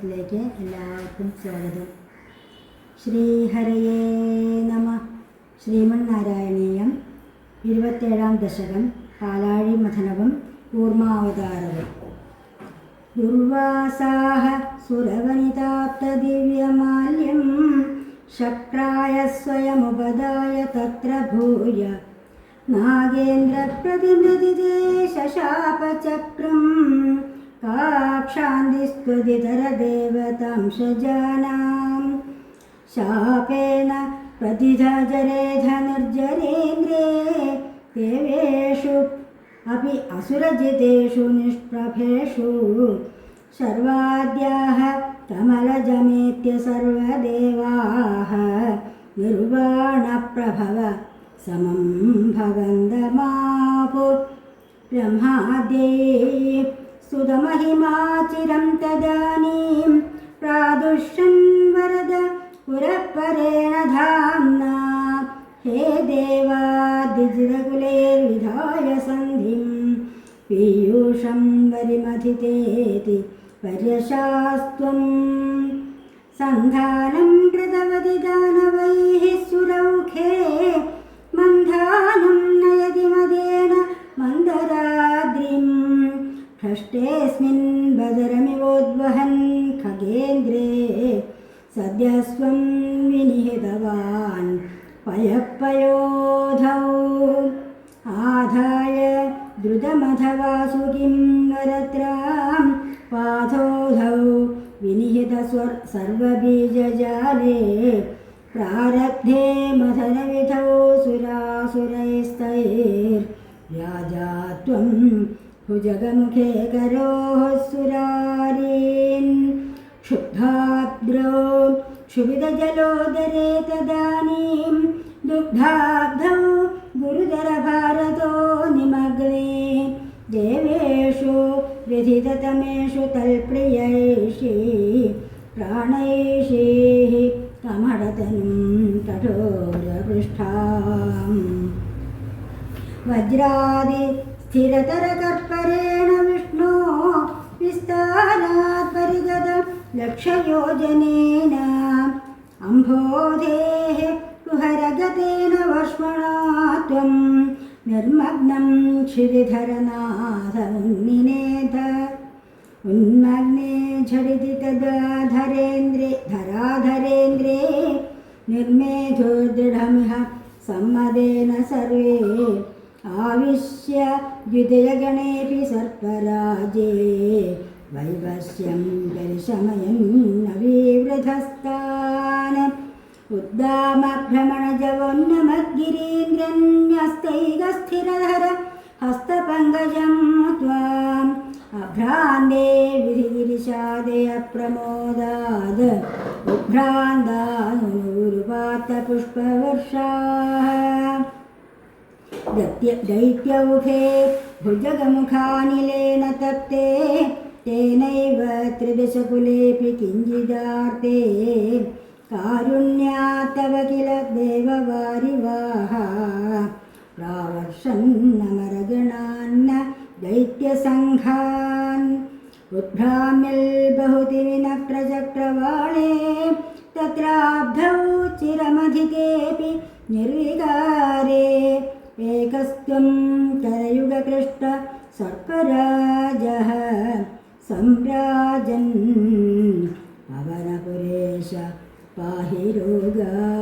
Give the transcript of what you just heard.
ക്ലാസ്സിലേക്ക് എല്ലാവർക്കും സ്വാഗതം ശ്രീഹരയേ നമ ശ്രീമന്നാരായണീയം ഇരുപത്തേഴാം ദശകം പാലാഴി മഥനവും കൂർമാവതാരവും ദുർവാസാഹ സുരവനിതാപ്തദിവ്യമാല്യം ശക്രായ സ്വയമുപദായ തത്ര ഭൂയ നാഗേന്ദ്ര നാഗേന്ദ്രപ്രതിനിധി ശശാപചക്രം स्त्वदितरदेवतां सजानां शापेन प्रतिधजरे धनुर्जरेन्द्रे देवेषु अपि असुरजितेषु निष्प्रभेषु सर्वाद्याः कमलजमेत्य सर्वदेवाः निर्वाणप्रभव समं भगन्दमापु ब्रह्मादे सुतमहिमाचिरं तदानीं प्रादुष्यं वरद परेण धाम्ना हे विधाय सन्धिं पीयूषं वरिमथितेति पर्यशास्त्वम् सन्धानं कृतवति दानवैः सुरौखे ഗ്രേ സദ്യസ്വം വിനിഹിതവാൻ പയപ്പയോധൗ ആധായ ദ്രുതമഥവാസു കിം വരത്രാം പാഥോധൗ വിനിഹിതസ്വ സർവബീജജാലേ പ്രാരബ്ധേ മഥനവിധൗ സുരാസുരൈസ്തൈർരാജാ त्वं भुजगमुखे करोः क्षुब्धाद्रौ क्षुभिदजलोदरे तदानीं दुग्धाब्धौ गुरुदरभारतो निमग्ने देवेषु व्यधितमेषु तल् प्राणैषीः प्राणैषि कमडतनुपृष्ठा वज्रादि स्थिरतर विष्णो विस्तारात् परिगतम् लक्षयोजनेन अम्भोधेः कुहरगतेन वष्मणा त्वं निर्मग्नं क्षितिधरनाथरुन्निनेध उन्मग्ने झरिति तदाधरेन्द्रे धरेन्द्रे धराधरेन्द्रे निर्मेधो दृढमिह सम्मदेन सर्वे आविश्य युदयगणेऽपि सर्पराजे वैवश्यं दर्शमयन्नवीव्रधस्तान् उद्दामभ्रमणजवोन्नमद्गिरीन्द्रन्यस्तैकस्थिरधर हस्तपङ्कजं त्वाम् अभ्रान्ते विधिगिरिशादयप्रमोदाद् उभ्रान्दानुपातपुष्पवर्षाः दैत्य दैत्यौघे भुजगमुखानिलेन तप्ते तेनैव त्रिभिसकुलेऽपि किञ्चिदार्ते कारुण्यात्तव किल देववारिवाः प्रावर्षन्नमरगणान्न दैत्यसङ्घान् उद्भ्राम्यल्बहुतिविनक्रचक्रवाणे तत्राब्धौ चिरमधिकेऽपि निर्विकारे एकस्त्वं करयुगकृष्ट सर्परा സംരാജൻ അവനപുരേശ പാഹിരോഗാ